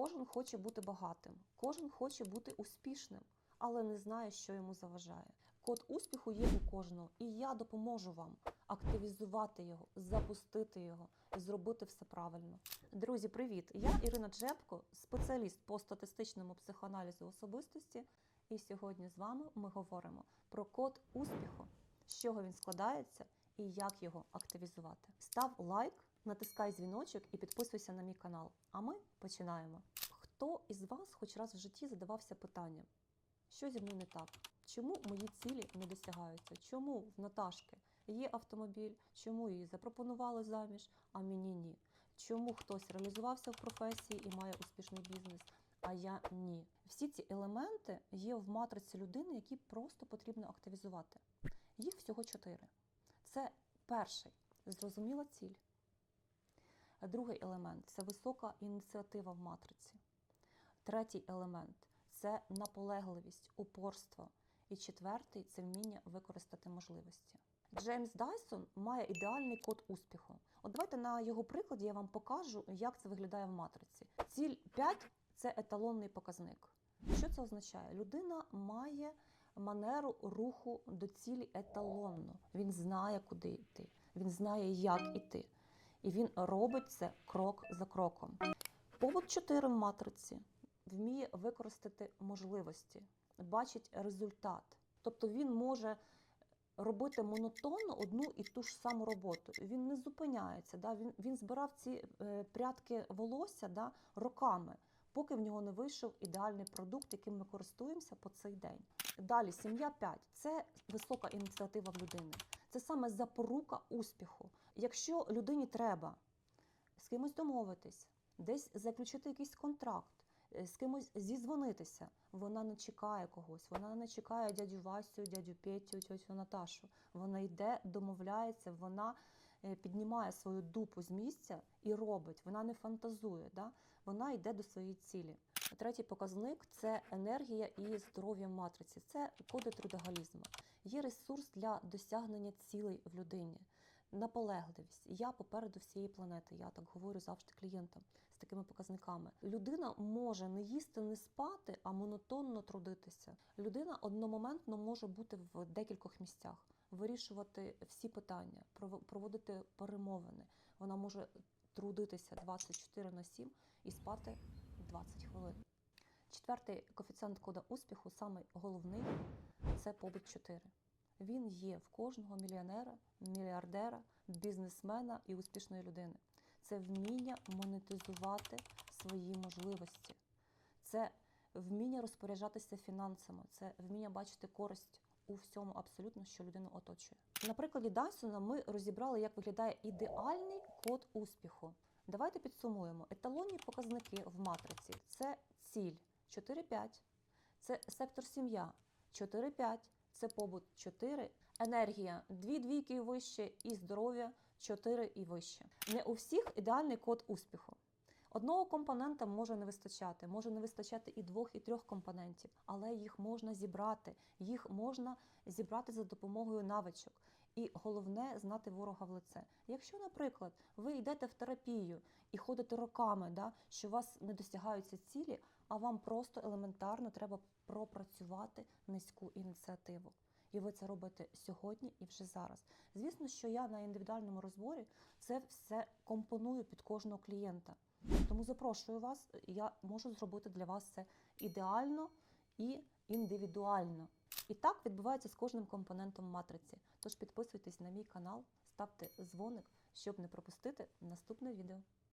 Кожен хоче бути багатим, кожен хоче бути успішним, але не знає, що йому заважає. Код успіху є у кожного, і я допоможу вам активізувати його, запустити його і зробити все правильно. Друзі, привіт! Я Ірина Джепко, спеціаліст по статистичному психоаналізу особистості. І сьогодні з вами ми говоримо про код успіху, з чого він складається і як його активізувати. Став лайк, натискай дзвіночок і підписуйся на мій канал. А ми починаємо. Хто із вас хоч раз в житті задавався питанням, що зі мною не так? Чому мої цілі не досягаються? Чому в Наташки є автомобіль? Чому її запропонували заміж, а мені ні? Чому хтось реалізувався в професії і має успішний бізнес, а я ні? Всі ці елементи є в матриці людини, які просто потрібно активізувати. Їх всього чотири. Це перший зрозуміла ціль. Другий елемент це висока ініціатива в матриці. Третій елемент це наполегливість, упорство. І четвертий це вміння використати можливості. Джеймс Дайсон має ідеальний код успіху. От давайте на його прикладі я вам покажу, як це виглядає в матриці. Ціль 5 це еталонний показник. Що це означає? Людина має манеру руху до цілі еталонно. Він знає, куди йти, він знає, як іти. І він робить це крок за кроком. Повод 4 в матриці вміє використати можливості, бачить результат. Тобто він може робити монотонно одну і ту ж саму роботу. Він не зупиняється. Да? Він, він збирав ці е, прядки волосся да, роками, поки в нього не вийшов ідеальний продукт, яким ми користуємося по цей день. Далі, сім'я 5 це висока ініціатива в людини. Це саме запорука успіху. Якщо людині треба з кимось домовитись, десь заключити якийсь контракт, е, з кимось зізвонитися, вона не чекає когось, вона не чекає дядю Васю, дядю Петю, тьотю Наташу. Вона йде, домовляється, вона е, піднімає свою дупу з місця і робить. Вона не фантазує, да? вона йде до своєї цілі. Третій показник це енергія і здоров'я матриці. Це коди трудоголізму. Є ресурс для досягнення цілей в людині. Наполегливість. Я попереду всієї планети. Я так говорю завжди клієнтам з такими показниками. Людина може не їсти, не спати, а монотонно трудитися. Людина одномоментно може бути в декількох місцях, вирішувати всі питання, пров- проводити перемовини. Вона може трудитися 24 на 7 і спати 20 хвилин. Четвертий коефіцієнт кода успіху, самий головний, це побут 4. Він є в кожного мільйонера, мільярдера, бізнесмена і успішної людини. Це вміння монетизувати свої можливості, це вміння розпоряджатися фінансами, це вміння бачити користь у всьому абсолютно, що людину оточує. На прикладі Дайсона ми розібрали, як виглядає ідеальний код успіху. Давайте підсумуємо. Еталонні показники в матриці це ціль 4-5, це сектор сім'я 4-5, це побут 4, енергія 2 двійки і вище, і здоров'я 4 і вище. Не у всіх ідеальний код успіху. Одного компонента може не вистачати, може не вистачати і двох, і трьох компонентів, але їх можна зібрати. Їх можна зібрати за допомогою навичок. І головне знати ворога в лице. Якщо, наприклад, ви йдете в терапію і ходите роками, да, що у вас не досягаються цілі, а вам просто елементарно треба пропрацювати низьку ініціативу. І ви це робите сьогодні і вже зараз. Звісно, що я на індивідуальному розборі це все компоную під кожного клієнта. Тому запрошую вас, я можу зробити для вас це ідеально і індивідуально. І так відбувається з кожним компонентом матриці. Тож підписуйтесь на мій канал, ставте дзвоник, щоб не пропустити наступне відео.